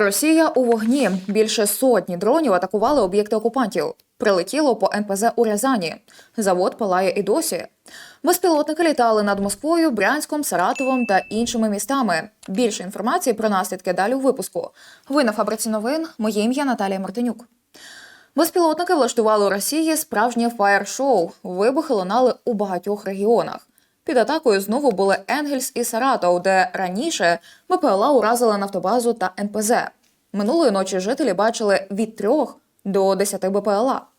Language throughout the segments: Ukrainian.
Росія у вогні. Більше сотні дронів атакували об'єкти окупантів. Прилетіло по НПЗ у Рязані. Завод палає і досі. Безпілотники літали над Москвою, Брянськом, Саратовом та іншими містами. Більше інформації про наслідки далі у випуску. Ви на фабриці новин. Моє ім'я Наталія Мартинюк. Безпілотники влаштували у Росії справжнє фаєр-шоу. Вибухи лунали у багатьох регіонах. Під атакою знову були Енгельс і Саратов, де раніше БПЛА уразили нафтобазу та НПЗ. Минулої ночі жителі бачили від трьох до десяти БПЛА.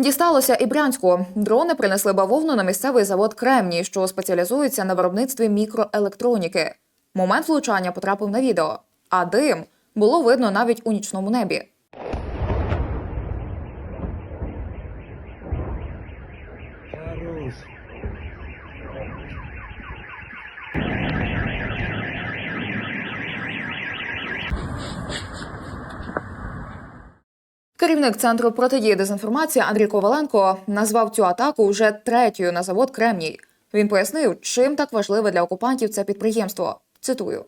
Дісталося і Брянську. Дрони принесли бавовну на місцевий завод Кремній, що спеціалізується на виробництві мікроелектроніки. Момент влучання потрапив на відео, а дим було видно навіть у нічному небі. Керівник центру протидії дезінформації Андрій Коваленко назвав цю атаку вже третьою на завод Кремній. Він пояснив, чим так важливе для окупантів це підприємство. Цитую.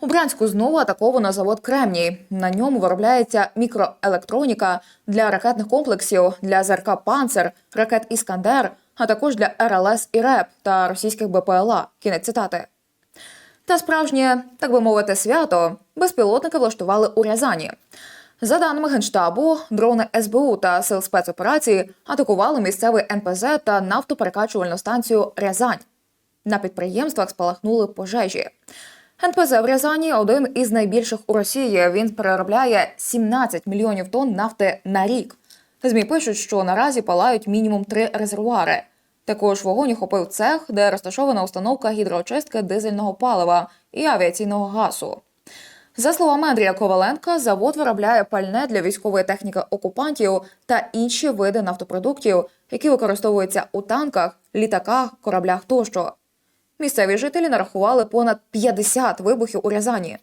У Брянську знову атаковано завод Кремній. На ньому виробляється мікроелектроніка для ракетних комплексів, для ЗРК Панцер, ракет Іскандер, а також для РЛС і РЕП та російських БПЛА. Кінець цитати. Та справжнє, так би мовити, свято безпілотники влаштували у Рязані. За даними Генштабу, дрони СБУ та сил спецоперації атакували місцевий НПЗ та нафтоперекачувальну станцію Рязань. На підприємствах спалахнули пожежі. НПЗ в Рязані один із найбільших у Росії. Він переробляє 17 мільйонів тонн нафти на рік. ЗМІ пишуть, що наразі палають мінімум три резервуари. Також вогонь охопив цех, де розташована установка гідроочистки дизельного палива і авіаційного газу. За словами Андрія Коваленка, завод виробляє пальне для військової техніки окупантів та інші види нафтопродуктів, які використовуються у танках, літаках, кораблях тощо. Місцеві жителі нарахували понад 50 вибухів у Рязані.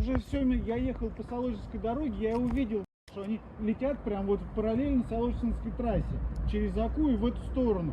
Уже все, я ехал по Соложинской дороге, я увидел, что они летят прям вот параллельно Соложинской трассе, через Аку и в эту сторону.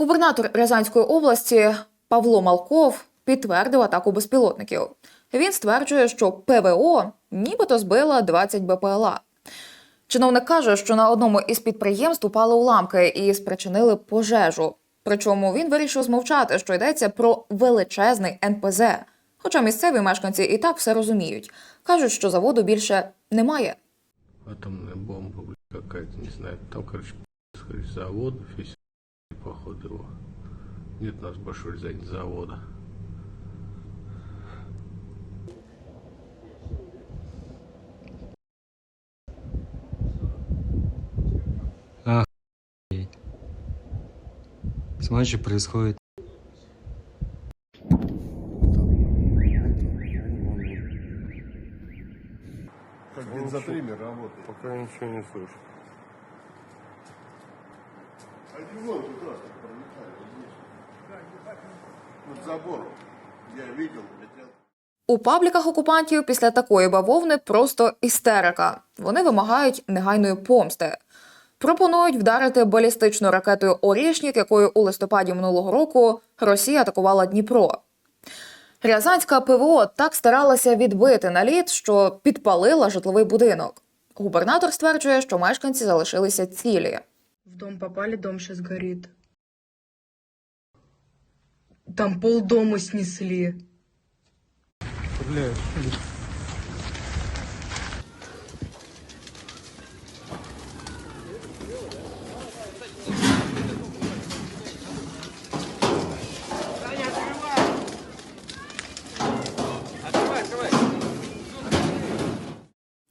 Губернатор Рязанської області Павло Малков підтвердив атаку безпілотників. Він стверджує, що ПВО нібито збила 20 БПЛА. Чиновник каже, що на одному із підприємств упали уламки і спричинили пожежу. Причому він вирішив змовчати, що йдеться про величезний НПЗ. Хоча місцеві мешканці і так все розуміють. кажуть, що заводу більше немає. атомная бомба, какая-то, не знаю, там, скорее завод, весь походу его. Нет у нас больше в Рязани завода. Смотри, что происходит. Как бензотриммер работает. Пока ничего не слышу. Туда пролетали, вот здесь. Над забором. Я видел, летел. У пабліках окупантів після такої бавовни просто істерика. Вони вимагають негайної помсти. Пропонують вдарити балістичною ракетою Орішнік, якою у листопаді минулого року Росія атакувала Дніпро. Рязанська ПВО так старалася відбити наліт, що підпалила житловий будинок. Губернатор стверджує, що мешканці залишилися цілі. Дом попали, дом сейчас горит. Там полдома снесли.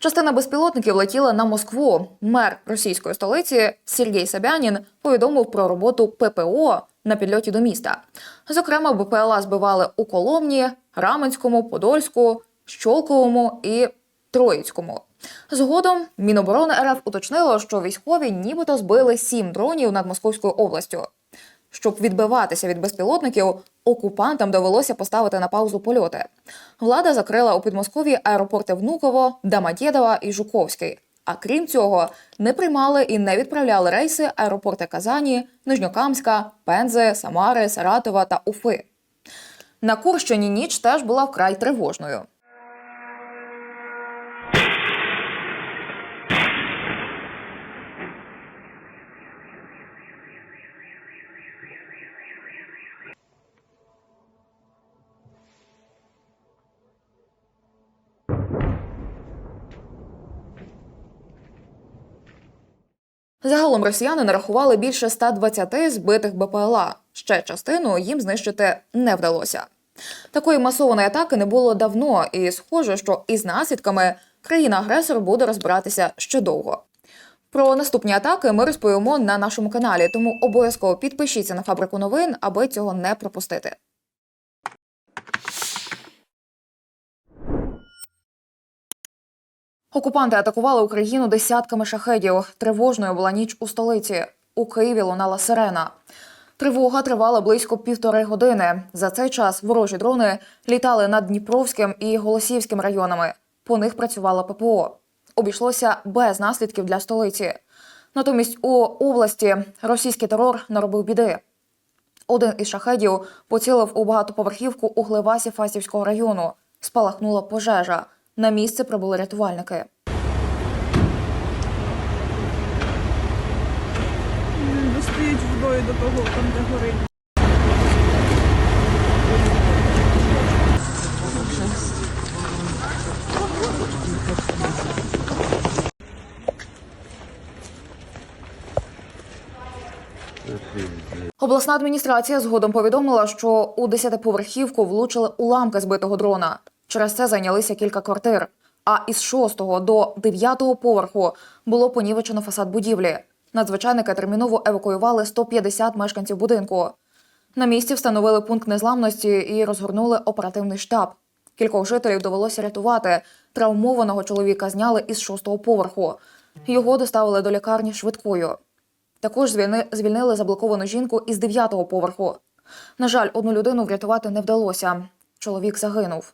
Частина безпілотників летіла на Москву. Мер російської столиці Сергій Собянін повідомив про роботу ППО на підльоті до міста. Зокрема, БПЛА збивали у Коломні, Раменському, Подольську, Щолковому і Троїцькому. Згодом Міноборони РФ уточнило, що військові нібито збили сім дронів над Московською областю. Щоб відбиватися від безпілотників, окупантам довелося поставити на паузу польоти. Влада закрила у Підмосков'ї аеропорти Внуково, Дамадєдова і Жуковський. А крім цього, не приймали і не відправляли рейси аеропорти Казані, Нижньокамська, Пензи, Самари, Саратова та Уфи. На Курщині ніч теж була вкрай тривожною. Загалом росіяни нарахували більше 120 збитих БПЛА. Ще частину їм знищити не вдалося. Такої масованої атаки не було давно, і схоже, що із наслідками країна-агресор буде розбиратися ще довго. Про наступні атаки ми розповімо на нашому каналі, тому обов'язково підпишіться на фабрику новин, аби цього не пропустити. Окупанти атакували Україну десятками шахедів. Тривожною була ніч у столиці. У Києві лунала сирена. Тривога тривала близько півтори години. За цей час ворожі дрони літали над Дніпровським і Голосіївським районами. По них працювала ППО. Обійшлося без наслідків для столиці. Натомість у області російський терор наробив біди. Один із шахедів поцілив у багатоповерхівку у Гливасі Фастівського району. Спалахнула пожежа. На місце прибули рятувальники. Достають водою до того, там де горить. Обласна адміністрація згодом повідомила, що у десятиповерхівку влучили уламки збитого дрона. Через це зайнялися кілька квартир. А із шостого до дев'ятого поверху було понівечено фасад будівлі. Надзвичайники терміново евакуювали 150 мешканців будинку. На місці встановили пункт незламності і розгорнули оперативний штаб. Кількох жителів довелося рятувати. Травмованого чоловіка зняли із шостого поверху. Його доставили до лікарні швидкою. Також звільнили заблоковану жінку із дев'ятого поверху. На жаль, одну людину врятувати не вдалося. Чоловік загинув.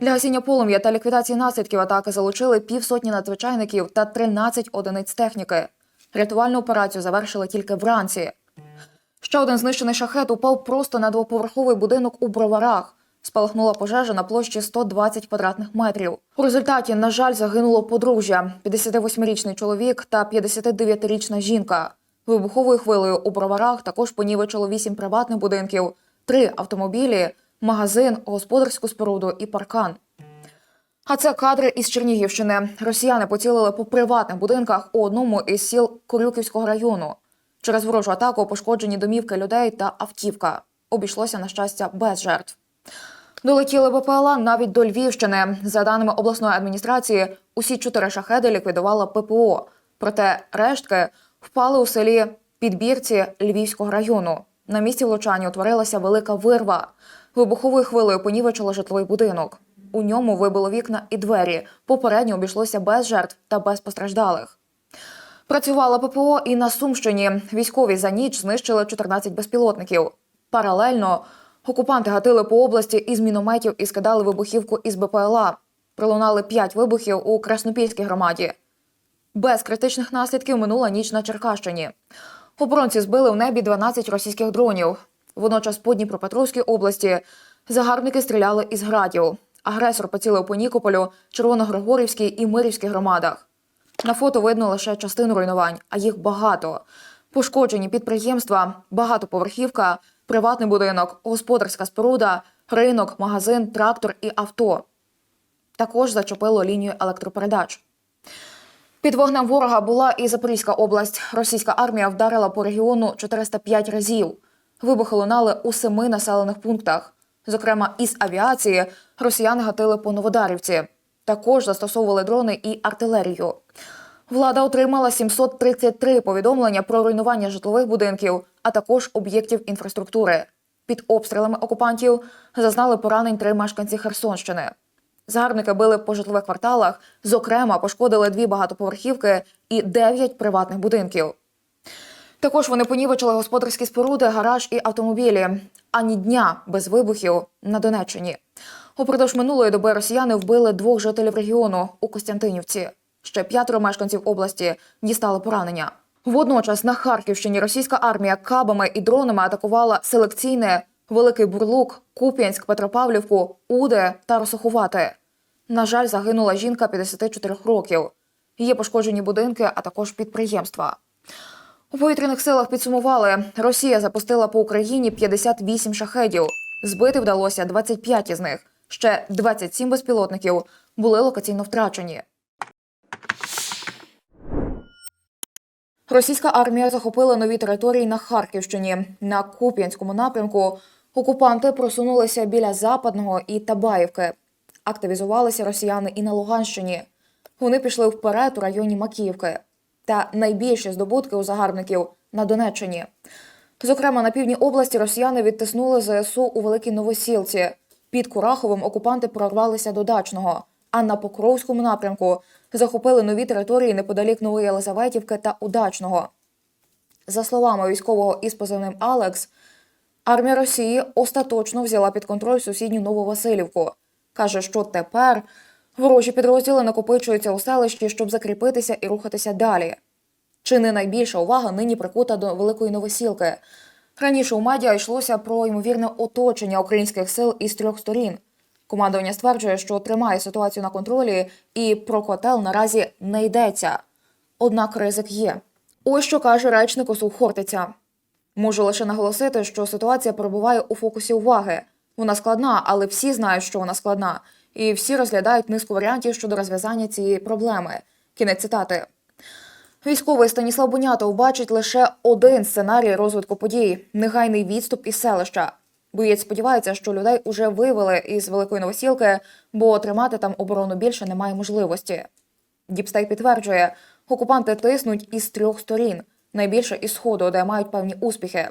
Для гасіння полум'я та ліквідації наслідків атаки залучили півсотні надзвичайників та 13 одиниць техніки. Рятувальну операцію завершили тільки вранці. Ще один знищений шахет упав просто на двоповерховий будинок у броварах. Спалахнула пожежа на площі 120 квадратних метрів. У результаті, на жаль, загинуло подружжя: 58-річний чоловік та 59-річна жінка. Вибуховою хвилею у броварах також понівечило 8 приватних будинків, 3 автомобілі, магазин, господарську споруду і паркан. А це кадри із Чернігівщини. Росіяни поцілили по приватних будинках у одному із сіл Курюківського району. Через ворожу атаку пошкоджені домівки людей та автівка. Обійшлося на щастя без жертв. Долетіли БПЛА навіть до Львівщини. За даними обласної адміністрації, усі чотири шахеди ліквідувала ППО. Проте рештки впали у селі Підбірці Львівського району. На місці влучання утворилася велика вирва. Вибуховою хвилею понівечило житловий будинок. У ньому вибило вікна і двері. Попередньо обійшлося без жертв та без постраждалих. Працювала ППО і на Сумщині. Військові за ніч знищили 14 безпілотників. Паралельно окупанти гатили по області із мінометів і скидали вибухівку із БПЛА. Пролунали 5 вибухів у Краснопільській громаді. Без критичних наслідків минула ніч на Черкащині. Оборонці збили в небі 12 російських дронів. Водночас по Дніпропетровській області загарбники стріляли із градів. Агресор поцілив по Нікополю, Червоногригорівській і Мирівській громадах. На фото видно лише частину руйнувань, а їх багато. Пошкоджені підприємства, багатоповерхівка, приватний будинок, господарська споруда, ринок, магазин, трактор і авто. Також зачепило лінію електропередач. Під вогнем ворога була і Запорізька область. Російська армія вдарила по регіону 405 разів. Вибухи лунали у семи населених пунктах. Зокрема, із авіації росіяни гатили по Новодарівці. також застосовували дрони і артилерію. Влада отримала 733 повідомлення про руйнування житлових будинків, а також об'єктів інфраструктури. Під обстрілами окупантів зазнали поранень три мешканці Херсонщини. Загарбники били по житлових кварталах, зокрема, пошкодили дві багатоповерхівки і дев'ять приватних будинків. Також вони понівечили господарські споруди, гараж і автомобілі. Ані дня без вибухів на Донеччині. Упродовж минулої доби росіяни вбили двох жителів регіону у Костянтинівці. Ще п'ятеро мешканців області дістали поранення. Водночас на Харківщині російська армія кабами і дронами атакувала селекційне Великий Бурлук, Куп'янськ, Петропавлівку, Уде та Росоховати. На жаль, загинула жінка 54 років. Є пошкоджені будинки, а також підприємства. У повітряних силах підсумували, Росія запустила по Україні 58 шахедів. Збити вдалося 25 із них. Ще 27 безпілотників були локаційно втрачені. Російська армія захопила нові території на Харківщині. На Куп'янському напрямку окупанти просунулися біля Западного і Табаївки. Активізувалися росіяни і на Луганщині. Вони пішли вперед у районі Макіївки. Та найбільші здобутки у загарбників на Донеччині. Зокрема, на півдні області росіяни відтиснули ЗСУ у Великій Новосілці. Під Кураховим окупанти прорвалися до Дачного, а на Покровському напрямку захопили нові території неподалік Нової Єлизаветівки та Удачного. За словами військового із позивним Алекс, армія Росії остаточно взяла під контроль сусідню Нововасилівку. Каже, що тепер ворожі підрозділи накопичуються у селищі, щоб закріпитися і рухатися далі. Чи не найбільша увага нині прикута до Великої Новосілки? Раніше у медіа йшлося про ймовірне оточення українських сил із трьох сторін. Командування стверджує, що тримає ситуацію на контролі, і про котел наразі не йдеться. Однак ризик є. Ось що каже речник ОСУ Хортиця. Можу лише наголосити, що ситуація перебуває у фокусі уваги. Вона складна, але всі знають, що вона складна, і всі розглядають низку варіантів щодо розв'язання цієї проблеми. Кінець цитати. Військовий Станіслав Бунятов бачить лише один сценарій розвитку подій негайний відступ із селища. Боєць сподівається, що людей уже вивели із великої новосілки, бо тримати там оборону більше немає можливості. Діпстейт підтверджує, окупанти тиснуть із трьох сторін, найбільше із сходу, де мають певні успіхи.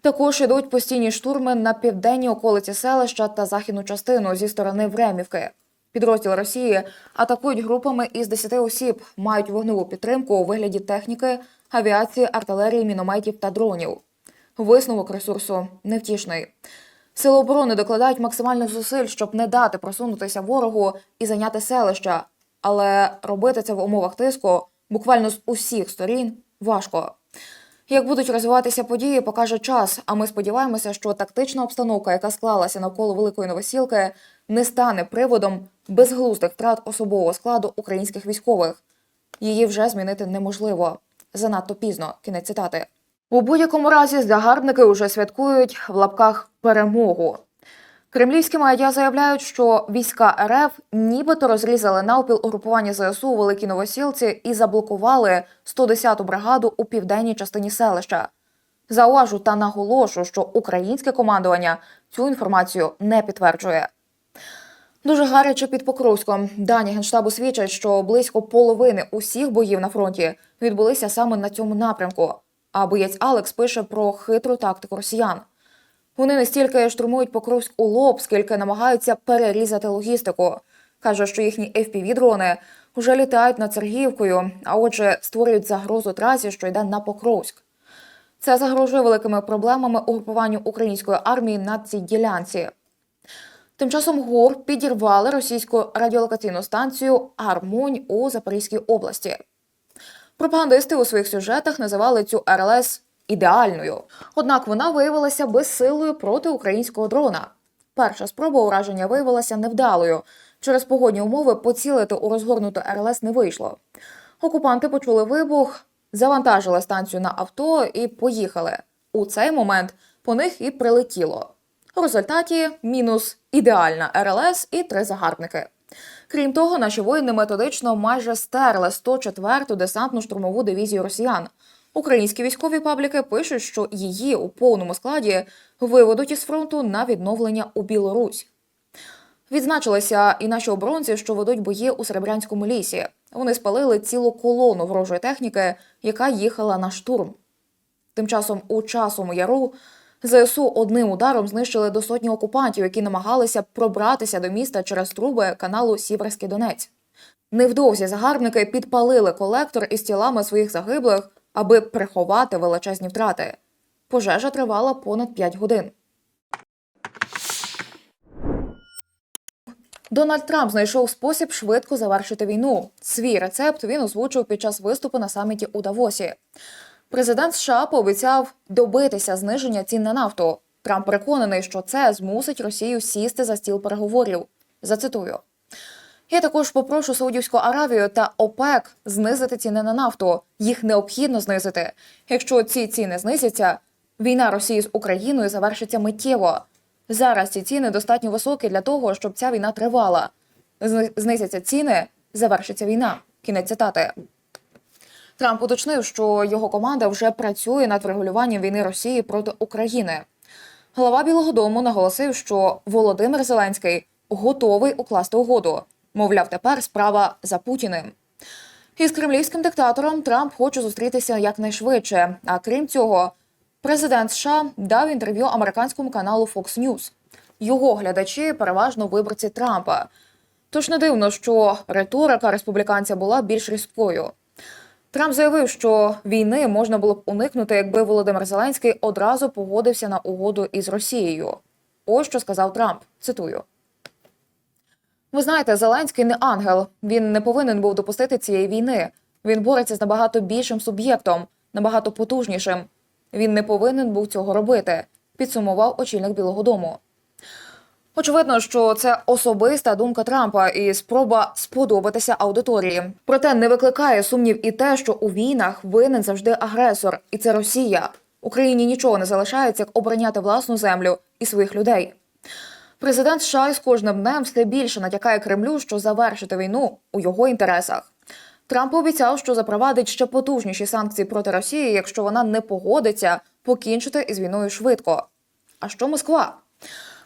Також ідуть постійні штурми на південній околиці селища та західну частину зі сторони Времівки. Підрозділи Росії атакують групами із 10 осіб, мають вогневу підтримку у вигляді техніки, авіації, артилерії, мінометів та дронів. Висновок ресурсу невтішний. Сили оборони докладають максимальних зусиль, щоб не дати просунутися ворогу і зайняти селища. Але робити це в умовах тиску буквально з усіх сторін важко. Як будуть розвиватися події, покаже час. А ми сподіваємося, що тактична обстановка, яка склалася навколо великої новосілки, не стане приводом безглуздих втрат особового складу українських військових. Її вже змінити неможливо. Занадто пізно. Кінець цитати. У будь-якому разі загарбники уже святкують в лапках перемогу. Кремлівські медіа заявляють, що війська РФ нібито розрізали навпіл угрупування ЗСУ у Великій Новосілці і заблокували 110-ту бригаду у південній частині селища. Зауважу та наголошу, що українське командування цю інформацію не підтверджує. Дуже гаряче під Покровськом. Дані генштабу свідчать, що близько половини усіх боїв на фронті відбулися саме на цьому напрямку. А боєць Алекс пише про хитру тактику росіян. Вони не стільки штурмують Покровськ у лоб, скільки намагаються перерізати логістику. Каже, що їхні FPV-дрони вже літають над Сергіївкою, а отже, створюють загрозу трасі, що йде на Покровськ. Це загрожує великими проблемами угрупуванню української армії на цій ділянці. Тим часом ГУР підірвали російську радіолокаційну станцію Армонь у Запорізькій області. Пропагандисти у своїх сюжетах називали цю РЛС ідеальною. Однак вона виявилася безсилою проти українського дрона. Перша спроба ураження виявилася невдалою. Через погодні умови поцілити у розгорнуту РЛС не вийшло. Окупанти почули вибух, завантажили станцію на авто і поїхали. У цей момент по них і прилетіло. У результаті мінус ідеальна РЛС і три загарбники. Крім того, наші воїни методично майже стерли 104-ту десантну штурмову дивізію росіян. Українські військові пабліки пишуть, що її у повному складі виведуть із фронту на відновлення у Білорусь. Відзначилися і наші оборонці, що ведуть бої у Серебрянському лісі. Вони спалили цілу колону ворожої техніки, яка їхала на штурм. Тим часом у часому яру ЗСУ одним ударом знищили до сотні окупантів, які намагалися пробратися до міста через труби каналу Сіверський Донець. Невдовзі загарбники підпалили колектор із тілами своїх загиблих, аби приховати величезні втрати. Пожежа тривала понад 5 годин. Дональд Трамп знайшов спосіб швидко завершити війну. Свій рецепт він озвучив під час виступу на саміті у Давосі. Президент США пообіцяв добитися зниження цін на нафту. Трамп переконаний, що це змусить Росію сісти за стіл переговорів. Зацитую. Я також попрошу Саудівську Аравію та ОПЕК знизити ціни на нафту. Їх необхідно знизити. Якщо ці ціни знизяться, війна Росії з Україною завершиться миттєво. Зараз ці ціни достатньо високі для того, щоб ця війна тривала. Зни- Знизяться ціни, завершиться війна. Кінець цитати. Трамп уточнив, що його команда вже працює над врегулюванням війни Росії проти України. Голова Білого Дому наголосив, що Володимир Зеленський готовий укласти угоду. Мовляв, тепер справа за Путіним. Із кремлівським диктатором Трамп хоче зустрітися якнайшвидше. А крім цього, президент США дав інтерв'ю американському каналу Fox News. Його глядачі переважно виборці Трампа. Тож не дивно, що риторика республіканця була більш різкою. Трамп заявив, що війни можна було б уникнути, якби Володимир Зеленський одразу погодився на угоду із Росією. Ось що сказав Трамп. Цитую. Ви знаєте, Зеленський не ангел. Він не повинен був допустити цієї війни. Він бореться з набагато більшим суб'єктом, набагато потужнішим. Він не повинен був цього робити, підсумував очільник Білого Дому. Очевидно, що це особиста думка Трампа і спроба сподобатися аудиторії. Проте не викликає сумнів і те, що у війнах винен завжди агресор, і це Росія. Україні нічого не залишається, як обороняти власну землю і своїх людей. Президент США з кожним днем все більше натякає Кремлю, що завершити війну у його інтересах. Трамп обіцяв, що запровадить ще потужніші санкції проти Росії, якщо вона не погодиться покінчити із війною швидко. А що Москва?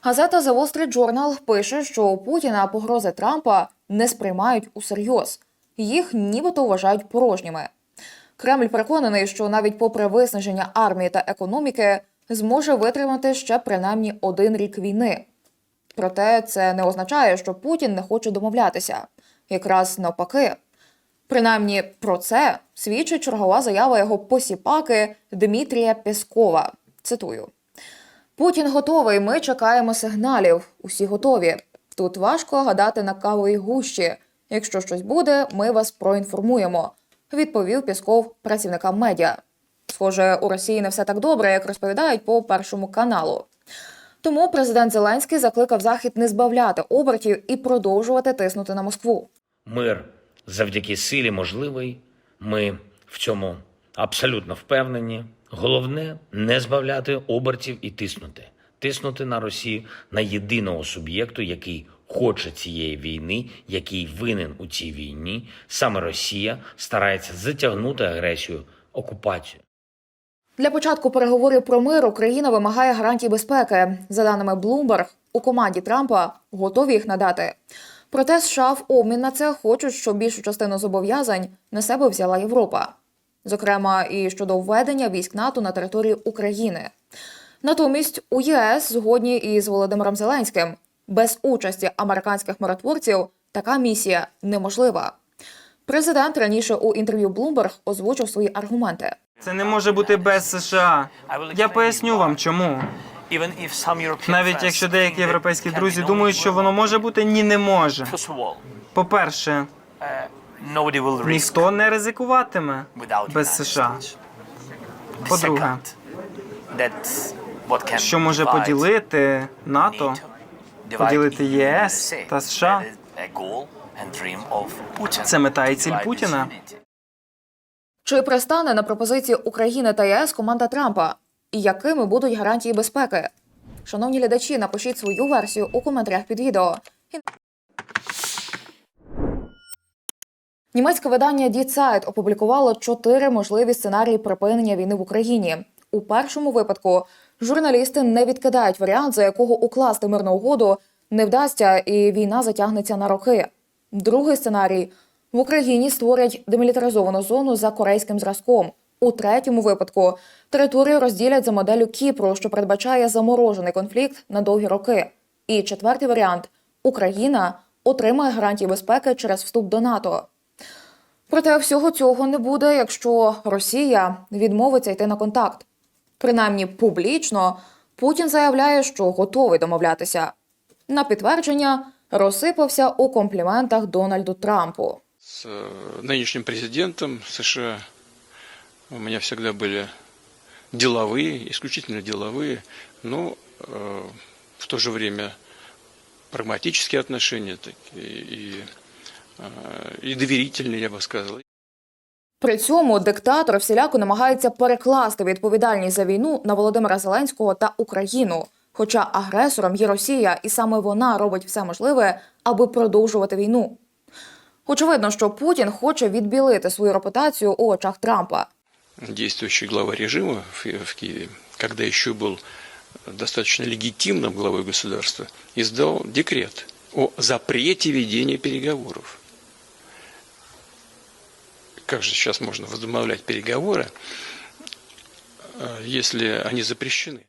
Газета The Wall Street Journal пише, що у Путіна погрози Трампа не сприймають усерйоз. Їх нібито вважають порожніми. Кремль переконаний, що навіть попри виснаження армії та економіки зможе витримати ще принаймні один рік війни. Проте це не означає, що Путін не хоче домовлятися. Якраз навпаки. Принаймні про це свідчить чергова заява його посіпаки Дмитрія Пєскова. Цитую. Путін готовий. Ми чекаємо сигналів. Усі готові. Тут важко гадати на кавовій гущі. Якщо щось буде, ми вас проінформуємо. Відповів Пісков працівникам медіа. Схоже, у Росії не все так добре, як розповідають по першому каналу. Тому президент Зеленський закликав Захід не збавляти обертів і продовжувати тиснути на Москву. Мир завдяки силі можливий. Ми в цьому абсолютно впевнені. Головне не збавляти обертів і тиснути. Тиснути на Росію на єдиного суб'єкту, який хоче цієї війни, який винен у цій війні. Саме Росія старається затягнути агресію, окупацію. Для початку переговорів про мир Україна вимагає гарантій безпеки. За даними Bloomberg, у команді Трампа готові їх надати. Проте США в обмін на це хочуть, щоб більшу частину зобов'язань на себе взяла Європа, зокрема і щодо введення військ НАТО на територію України. Натомість у ЄС згодні із Володимиром Зеленським без участі американських миротворців така місія неможлива. Президент раніше у інтерв'ю Bloomberg озвучив свої аргументи. Це не може бути без США. Я поясню вам чому. Навіть якщо деякі європейські друзі думають, що воно може бути, ні, не може. По-перше, ніхто не ризикуватиме без США. По-друге, що може поділити НАТО, поділити ЄС та США. Це мета і ціль Путіна. Чи пристане на пропозиції України та ЄС команда Трампа? І якими будуть гарантії безпеки? Шановні глядачі, напишіть свою версію у коментарях під відео. Німецьке видання Die Zeit опублікувало чотири можливі сценарії припинення війни в Україні. У першому випадку журналісти не відкидають варіант, за якого укласти мирну угоду не вдасться, і війна затягнеться на роки. Другий сценарій в Україні створять демілітаризовану зону за корейським зразком. У третьому випадку територію розділять за моделлю Кіпру, що передбачає заморожений конфлікт на довгі роки. І четвертий варіант Україна отримає гарантії безпеки через вступ до НАТО. Проте всього цього не буде, якщо Росія відмовиться йти на контакт. Принаймні публічно Путін заявляє, що готовий домовлятися. На підтвердження розсипався у компліментах Дональду Трампу. С э, нынешним президентом США у меня всегда были деловые, исключительно деловые, но э, в то же время прагматические отношения такие и, э, и доверительные, я бы сказал. При цьому диктатор всіляко намагається перекласти відповідальність за війну на Володимира Зеленського та Україну. Хоча агресором є Росія, і саме вона робить все можливе, аби продовжувати війну. Очевидно, що Путін хоче відбілити свою репутацію у очах Трампа. Действующий глава режима в, в Киеве, когда еще был достаточно легитимным главой государства, издал декрет о запрете ведения переговоров. Как же сейчас можно возобновлять переговоры, э, если они запрещены?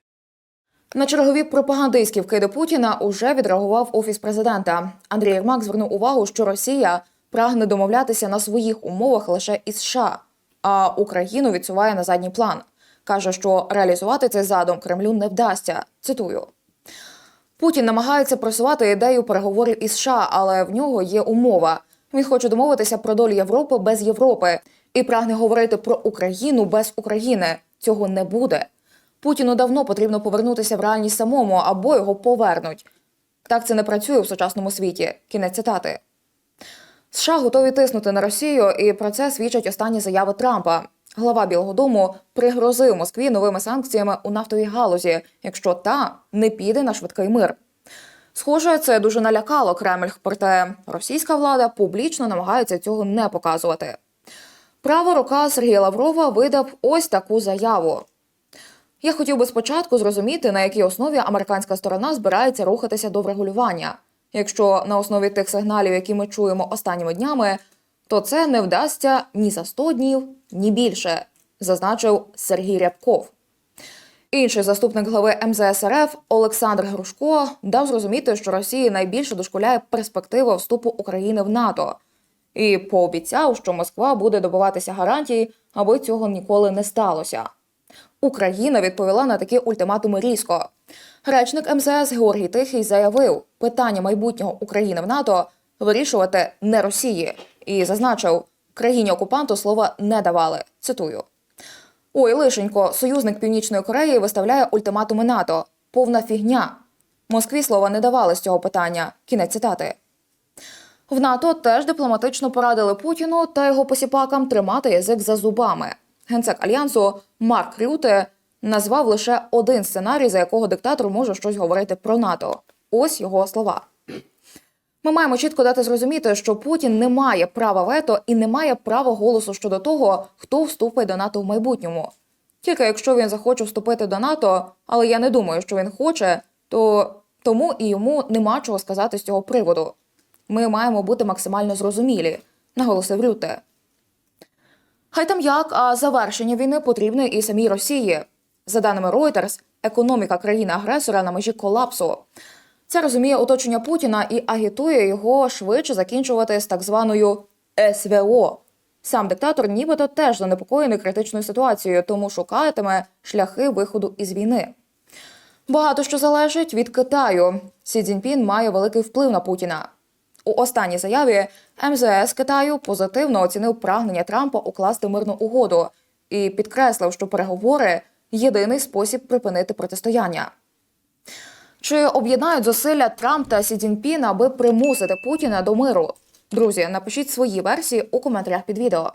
На чергові пропагандистські вкиди Путіна уже відреагував офіс президента. Андрій Єрмак звернув увагу, що Росія прагне домовлятися на своїх умовах лише із США, а Україну відсуває на задній план. каже, що реалізувати цей задум Кремлю не вдасться. Цитую. Путін намагається просувати ідею переговорів із США, але в нього є умова. Він хоче домовитися про долю Європи без Європи і прагне говорити про Україну без України. Цього не буде. Путіну давно потрібно повернутися в реальність самому або його повернуть. Так це не працює в сучасному світі. Кінець цитати. США готові тиснути на Росію, і про це свідчать останні заяви Трампа. Глава Білого Дому пригрозив Москві новими санкціями у нафтовій галузі, якщо та не піде на швидкий мир. Схоже, це дуже налякало Кремль, проте російська влада публічно намагається цього не показувати. Права рука Сергія Лаврова видав ось таку заяву. Я хотів би спочатку зрозуміти, на якій основі американська сторона збирається рухатися до врегулювання. Якщо на основі тих сигналів, які ми чуємо останніми днями, то це не вдасться ні за 100 днів, ні більше, зазначив Сергій Рябков. Інший заступник глави МЗС РФ Олександр Грушко дав зрозуміти, що Росії найбільше дошкуляє перспектива вступу України в НАТО, і пообіцяв, що Москва буде добиватися гарантій, аби цього ніколи не сталося. Україна відповіла на такі ультиматуми різко. Речник МЗС Георгій Тихий заявив, питання майбутнього України в НАТО вирішувати не Росії, і зазначив, країні окупанту слова не давали. Цитую. Ой, лишенько, союзник Північної Кореї виставляє ультиматуми НАТО. Повна фігня. Москві слова не давали з цього питання. Кінець цитати. В НАТО теж дипломатично порадили Путіну та його посіпакам тримати язик за зубами. Генсек альянсу Марк Рюте назвав лише один сценарій, за якого диктатор може щось говорити про НАТО. Ось його слова. Ми маємо чітко дати зрозуміти, що Путін не має права вето і не має права голосу щодо того, хто вступить до НАТО в майбутньому. Тільки якщо він захоче вступити до НАТО, але я не думаю, що він хоче, то тому і йому нема чого сказати з цього приводу. Ми маємо бути максимально зрозумілі, наголосив Рюте. Хай там як, а завершення війни потрібне і самій Росії. За даними Reuters, економіка країни-агресора на межі колапсу. Це розуміє оточення Путіна і агітує його швидше закінчувати з так званою СВО. Сам диктатор нібито теж занепокоєний критичною ситуацією, тому шукатиме шляхи виходу із війни. Багато що залежить від Китаю. Сі Цзіньпін має великий вплив на Путіна. У останній заяві МЗС Китаю позитивно оцінив прагнення Трампа укласти мирну угоду і підкреслив, що переговори єдиний спосіб припинити протистояння. Чи об'єднають зусилля Трамп та Сі Цзіньпіна, аби примусити Путіна до миру? Друзі, напишіть свої версії у коментарях під відео.